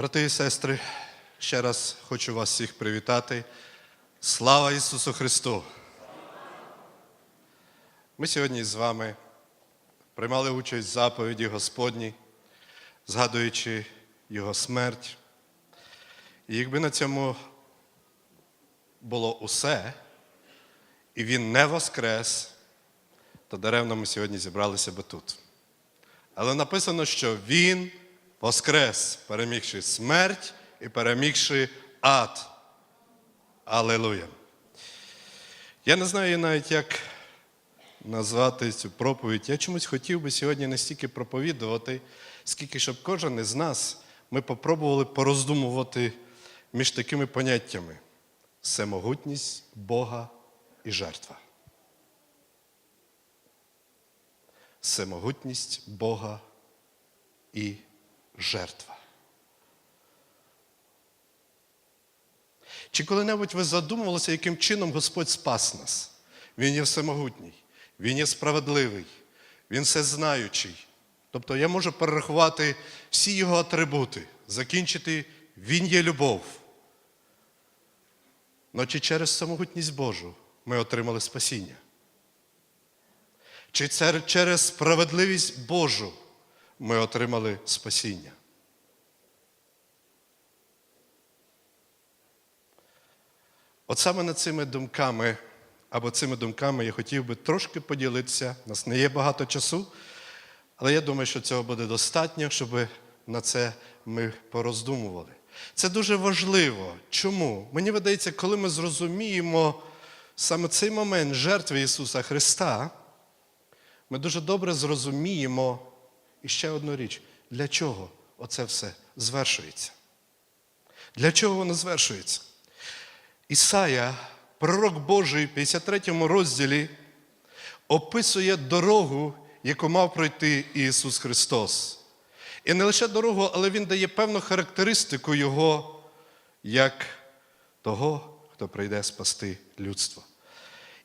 Брати і сестри, ще раз хочу вас всіх привітати. Слава Ісусу Христу! Ми сьогодні з вами приймали участь в заповіді Господній, згадуючи Його смерть. І якби на цьому було усе, і Він не воскрес, то даремно ми сьогодні зібралися би тут. Але написано, що Він воскрес, перемігши смерть і перемігши ад. Алелуя. Я не знаю навіть, як назвати цю проповідь. Я чомусь хотів би сьогодні не стільки проповідувати, скільки щоб кожен із нас ми попробували пороздумувати між такими поняттями: всемогутність Бога і жертва. Всемогутність Бога і жертва. Чи коли-небудь ви задумувалися, яким чином Господь спас нас? Він є всемогутній, Він є справедливий, Він всезнаючий. Тобто я можу перерахувати всі його атрибути, закінчити Він є любов. Но чи через самогутність Божу ми отримали спасіння? Чи через справедливість Божу ми отримали спасіння? От саме над цими думками, або цими думками я хотів би трошки поділитися. У нас не є багато часу, але я думаю, що цього буде достатньо, щоб на це ми пороздумували. Це дуже важливо. Чому? Мені видається, коли ми зрозуміємо саме цей момент жертви Ісуса Христа, ми дуже добре зрозуміємо і ще одну річ, для чого оце все звершується. Для чого воно звершується? Ісая, пророк Божий, в 53 розділі, описує дорогу, яку мав пройти Ісус Христос. І не лише дорогу, але Він дає певну характеристику Його, як того, хто прийде спасти людство.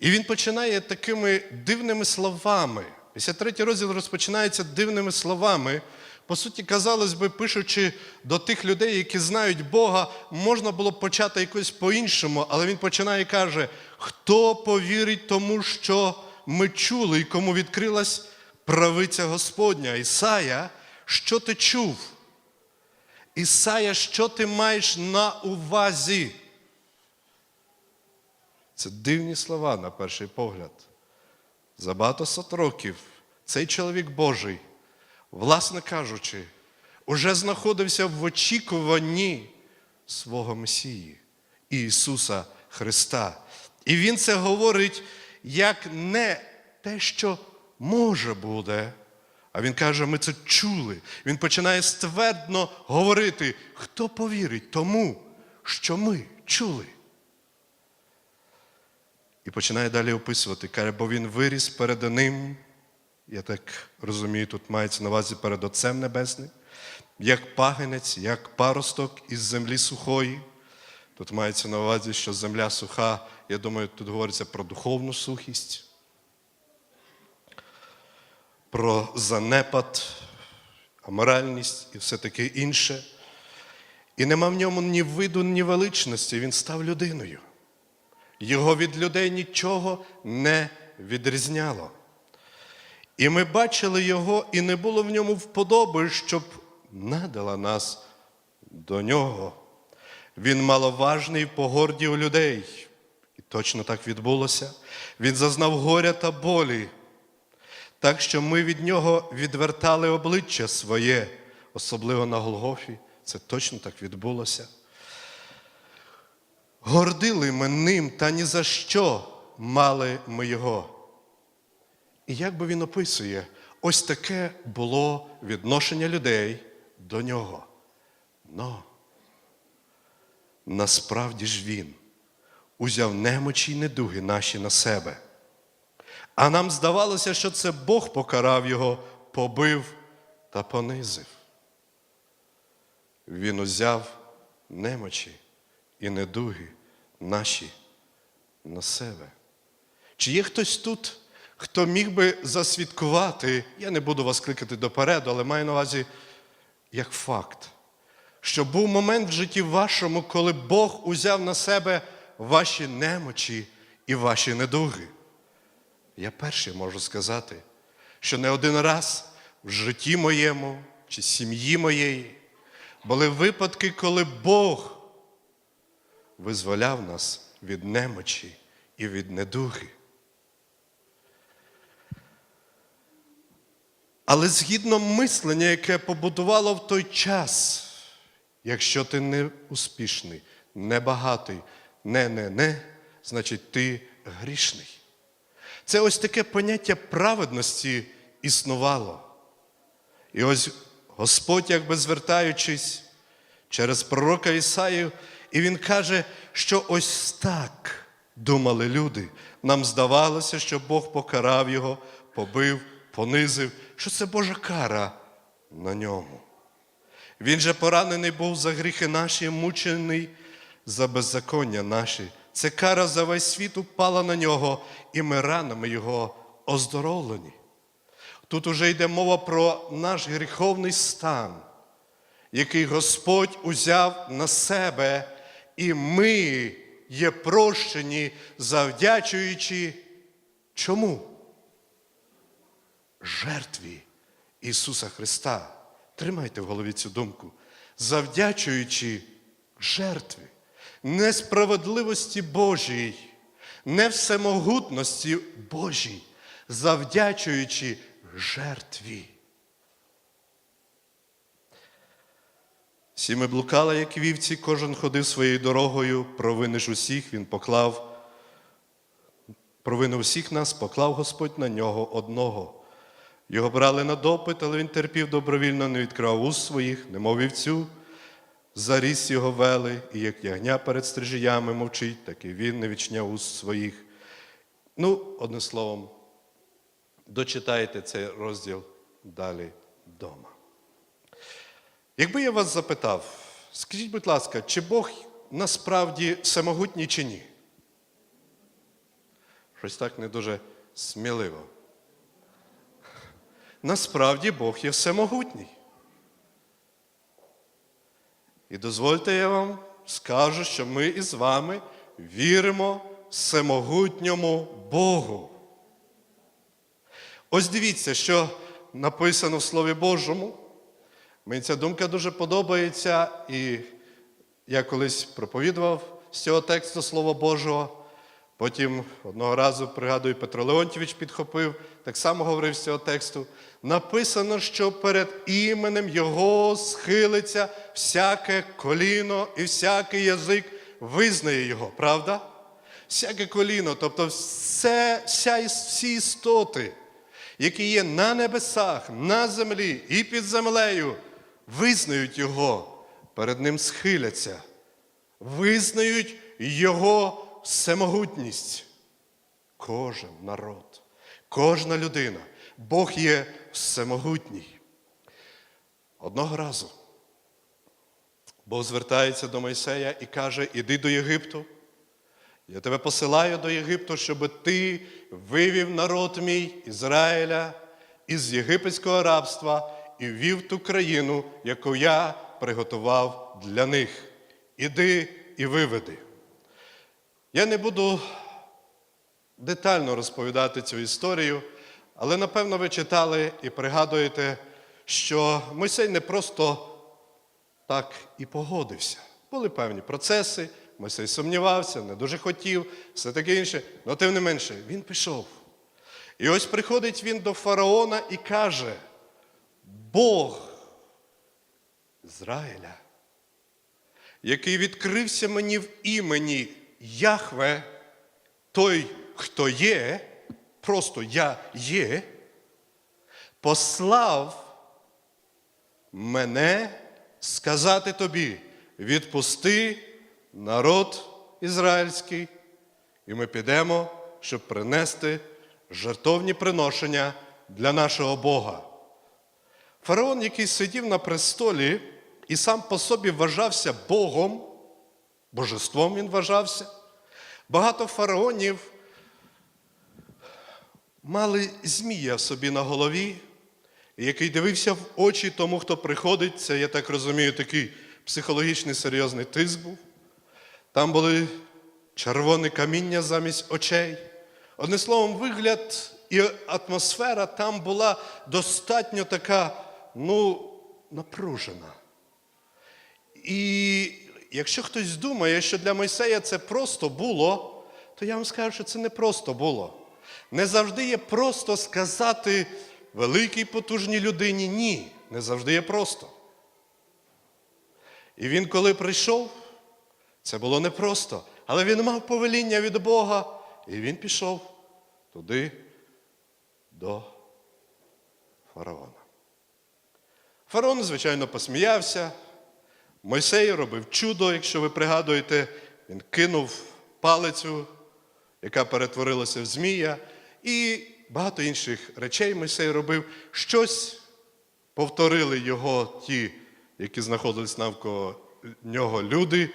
І він починає такими дивними словами. 53 розділ розпочинається дивними словами. По суті, казалось би, пишучи до тих людей, які знають Бога, можна було б почати якось по-іншому, але він починає і каже: хто повірить тому, що ми чули, і кому відкрилась правиця Господня? Ісая, що ти чув? Ісая, що ти маєш на увазі? Це дивні слова на перший погляд. За багато сот років цей чоловік Божий, власне кажучи, уже знаходився в очікуванні свого Месії, Ісуса Христа. І Він це говорить як не те, що може буде. А він каже, ми це чули. Він починає ствердно говорити, хто повірить тому, що ми чули. І починає далі описувати, каже, бо він виріс перед ним, я так розумію, тут мається на увазі перед Отцем Небесним, як пагинець, як паросток із землі сухої. Тут мається на увазі, що земля суха, я думаю, тут говориться про духовну сухість, про занепад, аморальність і все таке інше. І нема в ньому ні виду, ні величності, він став людиною. Його від людей нічого не відрізняло. І ми бачили його, і не було в ньому вподоби, щоб надала нас до нього. Він маловажний в погорді у людей. І точно так відбулося. Він зазнав горя та болі, так що ми від нього відвертали обличчя своє, особливо на Голгофі. Це точно так відбулося. Гордили ми ним, та ні за що мали ми його. І як би він описує, ось таке було відношення людей до нього. Но насправді ж він узяв немочі й недуги наші на себе. А нам здавалося, що це Бог покарав його, побив та понизив. Він узяв немочі і недуги наші на себе. Чи є хтось тут, хто міг би засвідкувати, я не буду вас кликати допереду, але маю на увазі як факт, що був момент в житті вашому, коли Бог узяв на себе ваші немочі і ваші недуги. Я перший можу сказати, що не один раз в житті моєму чи сім'ї моєї були випадки, коли Бог визволяв нас від немочі і від недуги. Але згідно мислення, яке побудувало в той час, якщо ти не успішний, не багатий, не не не, значить ти грішний. Це ось таке поняття праведності існувало. І ось Господь, якби звертаючись через пророка Ісаю, і він каже, що ось так думали люди. Нам здавалося, що Бог покарав його, побив, понизив, що це Божа кара на ньому. Він же поранений був за гріхи наші, мучений за беззаконня наші. Це кара за весь світ упала на нього, і ми ранами його оздоровлені. Тут уже йде мова про наш гріховний стан, який Господь узяв на себе, і ми є прощені, завдячуючи чому? Жертві Ісуса Христа. Тримайте в голові цю думку. Завдячуючи жертві, несправедливості Божій, не всемогутності Божій, завдячуючи жертві. Всі ми блукали, як вівці, кожен ходив своєю дорогою, провини ж усіх він поклав. Провину всіх нас поклав Господь на нього одного. Його брали на допит, але він терпів добровільно, не відкривав уст своїх, немов вівцю. Заріс його вели, і як ягня перед стрижіями мовчить, так і він не відчиняв уст своїх. Ну, одним словом, дочитайте цей розділ далі вдома. Якби я вас запитав, скажіть, будь ласка, чи Бог насправді самогутній чи ні? Щось так не дуже сміливо. Насправді Бог є всемогутній. І дозвольте я вам скажу, що ми із вами віримо всемогутньому Богу. Ось дивіться, що написано в Слові Божому. Мені ця думка дуже подобається, і я колись проповідував з цього тексту Слова Божого. Потім одного разу, пригадую, Петро Леонтьович підхопив, так само говорив з цього тексту. Написано, що перед іменем Його схилиться всяке коліно і всякий язик визнає Його, правда? Всяке коліно, тобто все, вся, всі істоти, які є на небесах, на землі і під землею, визнають Його, перед Ним схиляться, визнають Його всемогутність. Кожен народ, кожна людина, Бог є всемогутній. Одного разу Бог звертається до Мойсея і каже: Іди до Єгипту. Я тебе посилаю до Єгипту, щоб ти вивів народ мій Ізраїля із єгипетського рабства і ввів ту країну, яку я приготував для них. Іди і виведи. Я не буду детально розповідати цю історію, але напевно ви читали і пригадуєте, що Мойсей не просто так і погодився. Були певні процеси, Мойсей сумнівався, не дуже хотів, все таке інше. Але тим не менше, він пішов. І ось приходить він до фараона і каже: Бог Ізраїля, який відкрився мені в імені Яхве, той, хто є, просто я є, послав мене сказати тобі: відпусти народ ізраїльський, і ми підемо, щоб принести жертовні приношення для нашого Бога. Фараон, який сидів на престолі і сам по собі вважався Богом, божеством він вважався. Багато фараонів мали змія собі на голові, який дивився в очі тому, хто приходить, це, я так розумію, такий психологічний серйозний тиск був. Там були червоне каміння замість очей. Одним словом, вигляд і атмосфера там була достатньо така, ну, напружена. І якщо хтось думає, що для Мойсея це просто було, то я вам скажу, що це не просто було. Не завжди є просто сказати великій потужній людині ні. Не завжди є просто. І він, коли прийшов, це було непросто. Але він мав повеління від Бога, і він пішов туди до фараона. Фараон, звичайно, посміявся. Мойсей робив чудо, якщо ви пригадуєте, він кинув палицю, яка перетворилася в змія, і багато інших речей Мойсей робив. Щось повторили його ті, які знаходились навколо нього люди.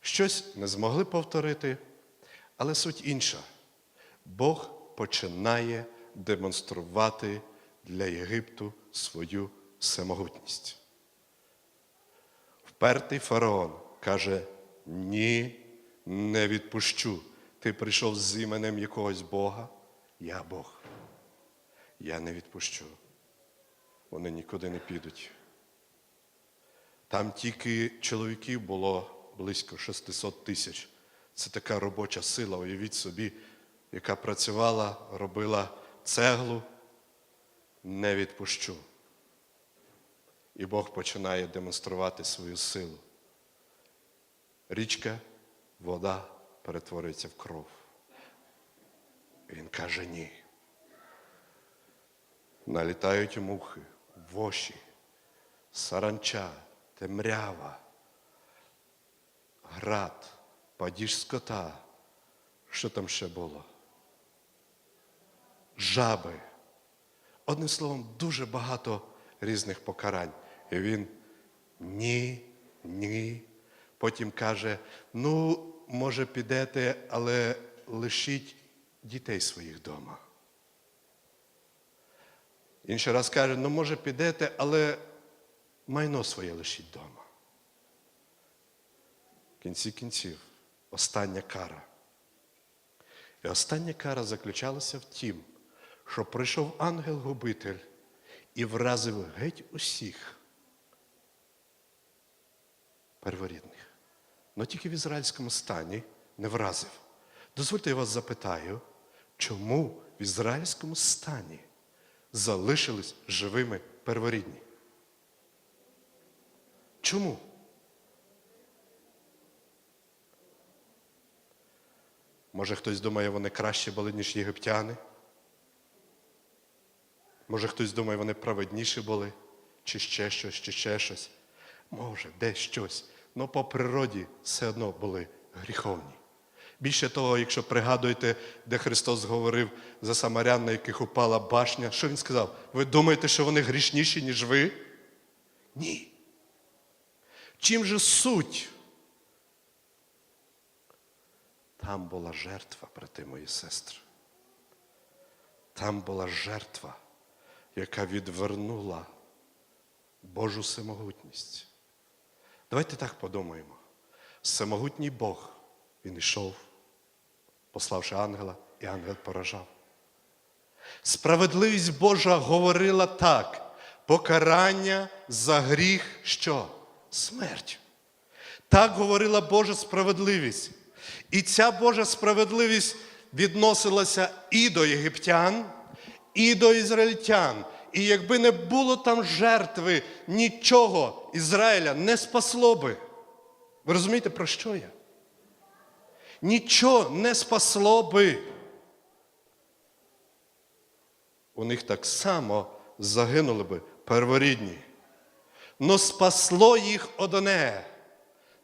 Щось не змогли повторити, але суть інша. Бог починає демонструвати для Єгипту свою всемогутність. Впертий фараон каже: ні, не відпущу. Ти прийшов з іменем якогось Бога, я Бог. Я не відпущу. Вони нікуди не підуть. Там тільки чоловіків було близько 600 тисяч. Це така робоча сила, уявіть собі, яка працювала, робила цеглу, не відпущу. І Бог починає демонструвати свою силу. Річка, вода перетворюється в кров. Він каже ні. Налітають мухи, воші, саранча, темрява, град, падіж скота. Що там ще було? Жаби. Одним словом, дуже багато різних покарань. І він ні, ні. Потім каже: ну, може, підете, але лишіть дітей своїх вдома. Інший раз каже, ну, може, підете, але майно своє лишіть вдома. В кінці кінців, остання кара. І остання кара заключалася в тім, що прийшов ангел-губитель і вразив геть усіх перворідних. Но тільки в ізраїльському стані не вразив. Дозвольте я вас запитаю, чому в ізраїльському стані залишились живими перворідні? Чому? Може, хтось думає, вони краще були, ніж єгиптяни? Може, хтось думає, вони праведніші були, чи ще щось, чи ще щось. Може, десь щось. але по природі все одно були гріховні. Більше того, якщо пригадуєте, де Христос говорив за самарян, на яких упала башня, що Він сказав? Ви думаєте, що вони грішніші, ніж ви? Ні. Чим же суть? Там була жертва, брати мої сестри. Там була жертва, яка відвернула Божу самогутність. Давайте так подумаємо. Самогутній Бог, Він йшов, пославши ангела, і ангел поражав. Справедливість Божа говорила так: покарання за гріх що? Смерть. Так говорила Божа справедливість. І ця Божа справедливість відносилася і до єгиптян, і до ізраїльтян. І якби не було там жертви, нічого Ізраїля не спасло би. Ви розумієте, про що я? Нічого не спасло би. У них так само загинули би перворідні. Но спасло їх одне,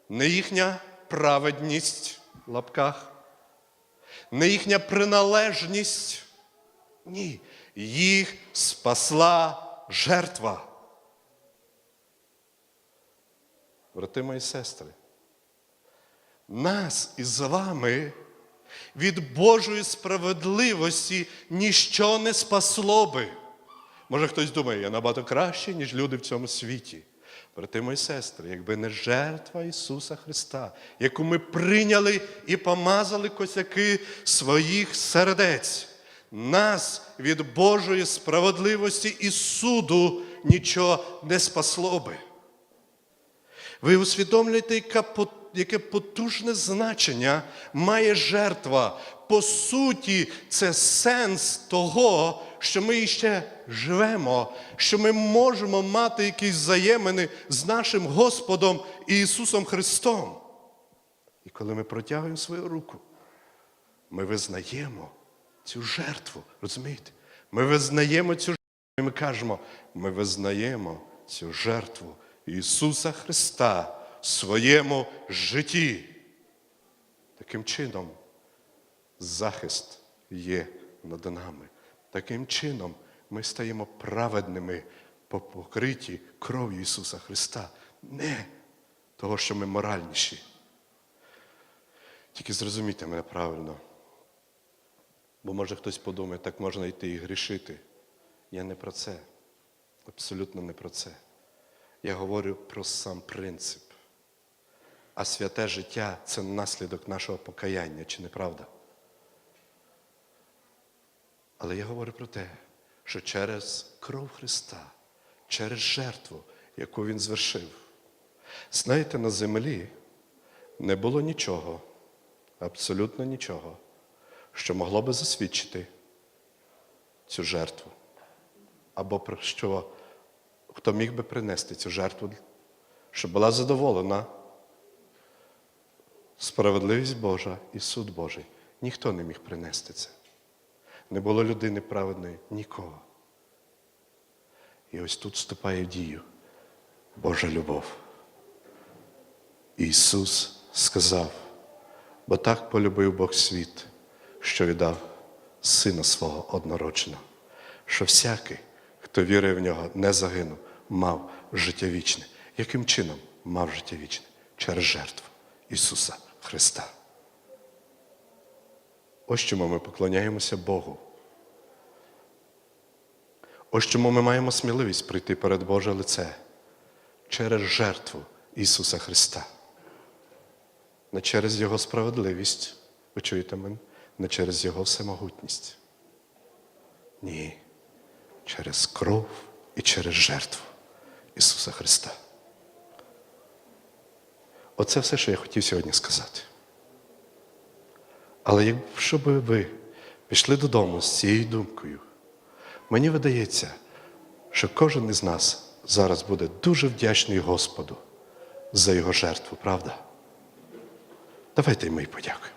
не їхня праведність в лапках, не їхня приналежність. Ні, їх спасла жертва. Брати мої сестри, нас із вами від Божої справедливості ніщо не спасло би. Може, хтось думає, я набагато краще, ніж люди в цьому світі. Брати мої сестри, якби не жертва Ісуса Христа, яку ми прийняли і помазали косяки своїх сердець, нас від Божої справедливості і суду нічого не спасло би. Ви усвідомлюєте, яке потужне значення має жертва. По суті, це сенс того, що ми ще живемо, що ми можемо мати якісь взаємини з нашим Господом Ісусом Христом. І коли ми протягуємо свою руку, ми визнаємо цю жертву. Розумієте? Ми визнаємо цю жертву. І ми кажемо, ми визнаємо цю жертву Ісуса Христа в своєму житті. Таким чином, захист є над нами. Таким чином, ми стаємо праведними по покриті кров'ю Ісуса Христа. Не того, що ми моральніші. Тільки зрозумійте мене правильно. Бо може хтось подумає, так можна йти і грішити. Я не про це. Абсолютно не про це. Я говорю про сам принцип. А святе життя це наслідок нашого покаяння, чи не правда? Але я говорю про те, що через кров Христа, через жертву, яку Він звершив, знаєте, на землі не було нічого, абсолютно нічого, що могло би засвідчити цю жертву. Або про що хто міг би принести цю жертву, щоб була задоволена справедливість Божа і суд Божий. Ніхто не міг принести це. Не було людини праведної нікого. І ось тут вступає в дію Божа любов. Ісус сказав, бо так полюбив Бог світ, що віддав Сина свого однородженого, що всякий, хто вірує в нього, не загинув, мав життя вічне. Яким чином мав життя вічне? Через жертву Ісуса Христа. Ось чому ми поклоняємося Богу. Ось чому ми маємо сміливість прийти перед Боже лице через жертву Ісуса Христа. Не через Його справедливість, ви чуєте мене? Не через Його всемогутність. Ні. Через кров і через жертву Ісуса Христа. Оце все, що я хотів сьогодні сказати. Але якщо би ви пішли додому з цією думкою, мені видається, що кожен із нас зараз буде дуже вдячний Господу за його жертву, правда? Давайте й подякуємо.